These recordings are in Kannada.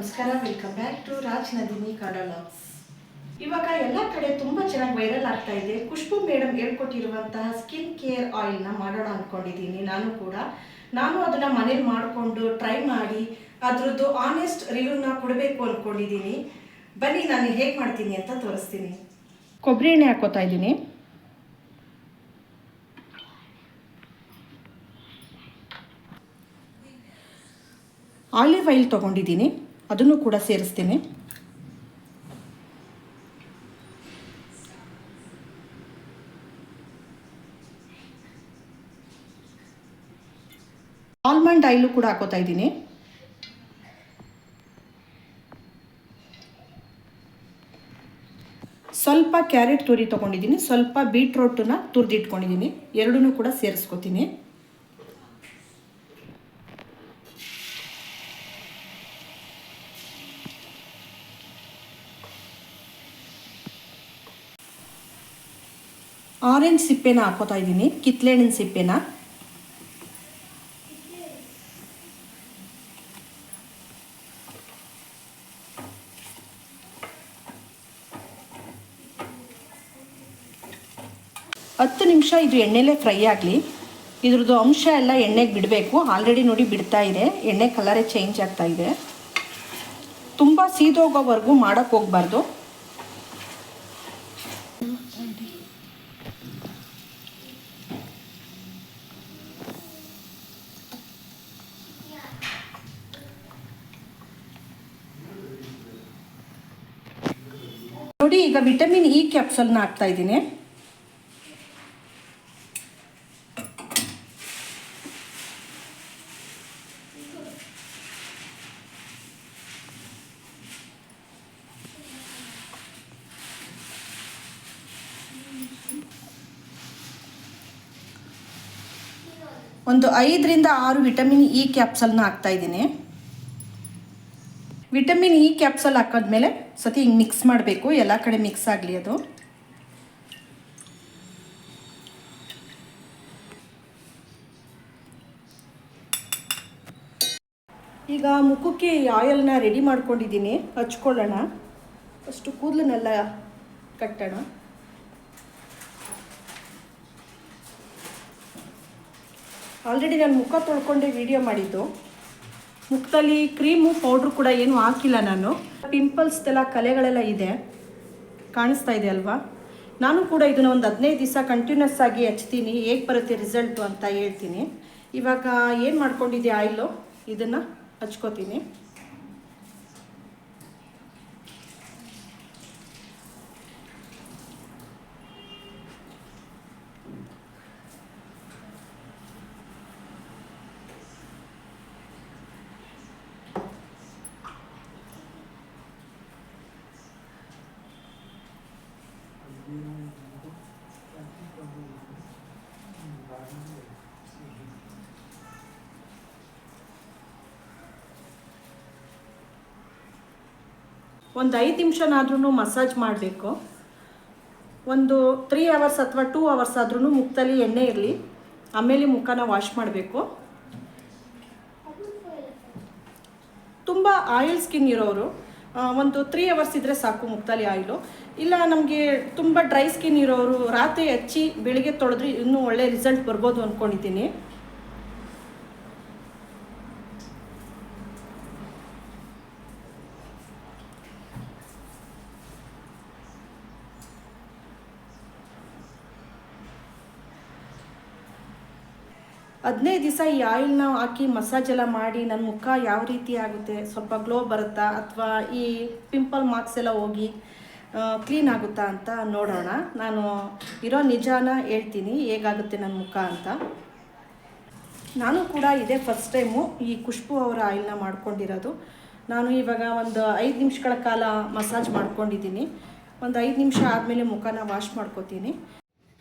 ನಮಸ್ಕಾರ welcome back to Raj Nandini ಕಡಲಾಗ್ಸ್ ಇವಾಗ ಎಲ್ಲ ಕಡೆ ತುಂಬ ಚೆನ್ನಾಗಿ ವೈರಲ್ ಆಗ್ತಾ ಇದೆ. ಖುಷ್ಬು ಮೇಡಮ್ ಹೇಳ್ಕೊಟ್ಟಿರುವಂತಹ ಸ್ಕಿನ್ ಕೇರ್ ಆಯಿಲ್ನ ಮಾಡೋಣ ಅಂದ್ಕೊಂಡಿದ್ದೀನಿ ನಾನು ಕೂಡ. ನಾನು ಅದನ್ನು ಮನೇಲಿ ಮಾಡಿಕೊಂಡು ಟ್ರೈ ಮಾಡಿ ಅದ್ರದ್ದು ಆನೆಸ್ಟ್ ರಿವ್ಯೂನ ಕೊಡಬೇಕು ಅಂದ್ಕೊಂಡಿದ್ದೀನಿ ಬನ್ನಿ, ನಾನು ಹೇಗೆ ಮಾಡ್ತೀನಿ ಅಂತ ತೋರಿಸ್ತೀನಿ. ಕೊಬ್ಬರಿ ಎಣ್ಣೆ ಹಾಕೋತಾ ಇದ್ದೀನಿ. ಆಲಿವ್ ಆಯಿಲ್ ತೊಗೊಂಡಿದ್ದೀನಿ. ಅದನ್ನು ಕೂಡ ಸೇರಿಸ್ತೀನಿ. ಆಲ್ಮಂಡ್ ಆಯಿಲು ಕೂಡ ಹಾಕೋತಾ ಇದ್ದೀನಿ. ಸ್ವಲ್ಪ ಕ್ಯಾರೆಟ್ ತುರಿ ತೊಗೊಂಡಿದ್ದೀನಿ, ಸ್ವಲ್ಪ ಬೀಟ್ರೋಟನ್ನ ತುರಿದಿಟ್ಕೊಂಡಿದ್ದೀನಿ ಎರಡೂ ಕೂಡ ಸೇರಿಸ್ಕೊತೀನಿ. ಆರೆಂಜ್ ಸಿಪ್ಪೆನ ಹಾಕೋತಾ ಇದ್ದೀನಿ ಕಿತ್ಳೆಹಣ್ಣಿನ ಸಿಪ್ಪೆನ. ಹತ್ತು ನಿಮಿಷ ಇದು ಎಣ್ಣೆಲೇ ಫ್ರೈ ಆಗಲಿ. ಇದ್ರದ್ದು ಅಂಶ ಎಲ್ಲ ಎಣ್ಣೆಗೆ ಬಿಡಬೇಕು. ಆಲ್ರೆಡಿ ನೋಡಿ ಬಿಡ್ತಾ ಇದೆ. ಎಣ್ಣೆ ಕಲರೇ ಚೇಂಜ್ ಆಗ್ತಾ ಇದೆ. ತುಂಬ ಸೀದೋಗೋವರೆಗೂ ಮಾಡೋಕ್ಕೆ ಹೋಗ್ಬಾರ್ದು. ನೋಡಿ, ಈಗ ವಿಟಮಿನ್ ಇ ಕ್ಯಾಪ್ಸಲ್ನ ಹಾಕ್ತಾ ಇದ್ದೀನಿ. ಒಂದು ಐದರಿಂದ ಆರು ವಿಟಮಿನ್ ಇ ಕ್ಯಾಪ್ಸಲ್ನ ಹಾಕ್ತಾ ಇದ್ದೀನಿ. ವಿಟಮಿನ್ ಇ ಕ್ಯಾಪ್ಸಲ್ ಹಾಕಿದ್ಮೇಲೆ ಸತಿ ಹಿಂಗೆ ಮಿಕ್ಸ್ ಮಾಡಬೇಕು. ಎಲ್ಲ ಕಡೆ ಮಿಕ್ಸ್ ಆಗಲಿ ಅದು. ಈಗ ಮುಖಕ್ಕೆ ಆಯಿಲ್ನ ರೆಡಿ ಮಾಡ್ಕೊಂಡಿದ್ದೀನಿ. ಹಚ್ಕೊಳ್ಳೋಣ. ಫಸ್ಟು ಕೂದಲನ್ನೆಲ್ಲ ಕಟ್ಟೋಣ. ಆಲ್ರೆಡಿ ನಾನು ಮುಖ ತೊಳ್ಕೊಂಡೆ ವಿಡಿಯೋ ಮಾಡಿದ್ದು. ಮುಖದಲ್ಲಿ ಕ್ರೀಮು ಪೌಡ್ರು ಕೂಡ ಏನು ಹಾಕಿಲ್ಲ ನಾನು. ಪಿಂಪಲ್ಸ್ದೆಲ್ಲ ಕಲೆಗಳೆಲ್ಲ ಇದೆ. ಕಾಣಿಸ್ತಾ ಇದೆ ಅಲ್ವಾ? ನಾನು ಕೂಡ ಇದನ್ನ ಒಂದು ಹದಿನೈದು ದಿವಸ ಕಂಟಿನ್ಯೂಸ್ ಆಗಿ ಹಚ್ತೀನಿ. ಹೇಗೆ ಬರುತ್ತೆ ರಿಸಲ್ಟು ಅಂತ ಹೇಳ್ತೀನಿ. ಇವಾಗ ಏನು ಮಾಡ್ಕೊಂಡಿದ್ದೆ ಆಯಿಲು ಇದನ್ನು ಹಚ್ಕೋತೀನಿ. ಒಂದು ಐದು ನಿಮಿಷನಾದ್ರೂ ಮಸಾಜ್ ಮಾಡಬೇಕು. ಒಂದು ತ್ರೀ ಅವರ್ಸ್ ಅಥವಾ ಟೂ ಅವರ್ಸ್ ಆದ್ರೂ ಮುಖದಲ್ಲಿ ಎಣ್ಣೆ ಇರಲಿ. ಆಮೇಲೆ ಮುಖನ ವಾಶ್ ಮಾಡಬೇಕು. ತುಂಬ ಆಯಿಲ್ ಸ್ಕಿನ್ ಇರೋರು ಒಂದು ತ್ರೀ ಅವರ್ಸ್ ಇದ್ದರೆ ಸಾಕು ಮುಖದಲ್ಲಿ ಆಯಿಲು ಇಲ್ಲ ನಮಗೆ ತುಂಬ ಡ್ರೈ ಸ್ಕಿನ್ ಇರೋರು, ರಾತ್ರಿ ಹಚ್ಚಿ ಬೆಳಿಗ್ಗೆ ತೊಳೆದ್ರೆ ಇನ್ನೂ ಒಳ್ಳೆ ರಿಸಲ್ಟ್ ಬರ್ಬೋದು ಅಂದ್ಕೊಂಡಿದ್ದೀನಿ ಹದಿನೈದು ದಿವಸ ಈ ಆಯಿಲ್ನ ಹಾಕಿ ಮಸಾಜ್ ಎಲ್ಲ ಮಾಡಿ ನನ್ನ ಮುಖ ಯಾವ ರೀತಿ ಆಗುತ್ತೆ, ಸ್ವಲ್ಪ ಗ್ಲೋ ಬರುತ್ತಾ ಅಥವಾ ಈ ಪಿಂಪಲ್ ಮಾರ್ಕ್ಸ್ ಎಲ್ಲ ಹೋಗಿ ಕ್ಲೀನ್ ಆಗುತ್ತಾ ಅಂತ ನೋಡೋಣ. ನಾನು ಇರೋ ನಿಜಾನ ಹೇಳ್ತೀನಿ, ಹೇಗಾಗುತ್ತೆ ನನ್ನ ಮುಖ ಅಂತ. ನಾನು ಕೂಡ ಇದೇ ಫಸ್ಟ್ ಟೈಮು ಈ ಖುಷ್ಬು ಅವರ ಆಯಿಲ್ನ ಮಾಡ್ಕೊಂಡಿರೋದು. ನಾನು ಇವಾಗ ಒಂದು ಐದು ನಿಮಿಷಗಳ ಕಾಲ ಮಸಾಜ್ ಮಾಡ್ಕೊಂಡಿದ್ದೀನಿ. ಒಂದು ಐದು ನಿಮಿಷ ಆದಮೇಲೆ ಮುಖನ ವಾಶ್ ಮಾಡ್ಕೋತೀನಿ.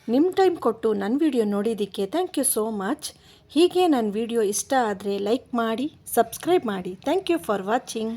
ನಿಮ್ಮ ಟೈಮ್ ಕೊಟ್ಟು ನನ್ನ ವಿಡಿಯೋ ನೋಡಿದ್ದಕ್ಕೆ ಥ್ಯಾಂಕ್ ಯು ಸೋ ಮಚ್ ಹೀಗೆ ನನ್ನ ವಿಡಿಯೋ ಇಷ್ಟ ಆದರೆ ಲೈಕ್ ಮಾಡಿ ಸಬ್ಸ್ಕ್ರೈಬ್ ಮಾಡಿ. Thank you for watching